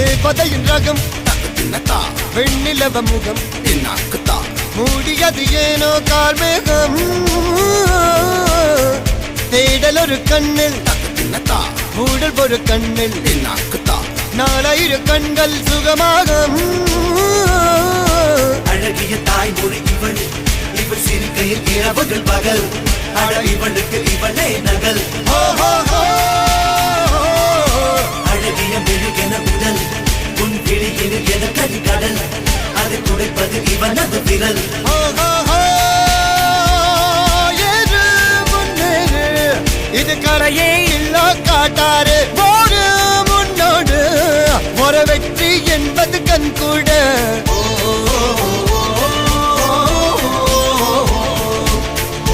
தேவதையின் ரகம். வெண்ணிலவ முகம். மூடியது ஏனோ கார்மேகம் தேடல் ஒரு கண்ணில். மூடல் ஒரு கண்ணில். நாலாயிர கண்கள் சுகமாக அழகிய தாய்மொழி இவள். இவள் சிரிக்கையில் இரவுகள் பகல். அழ இவளுக்கு இவளே நகல். உன் விழியில் என கரிகடல் அதை துடைப்பது இவனது விரல். இது கரையே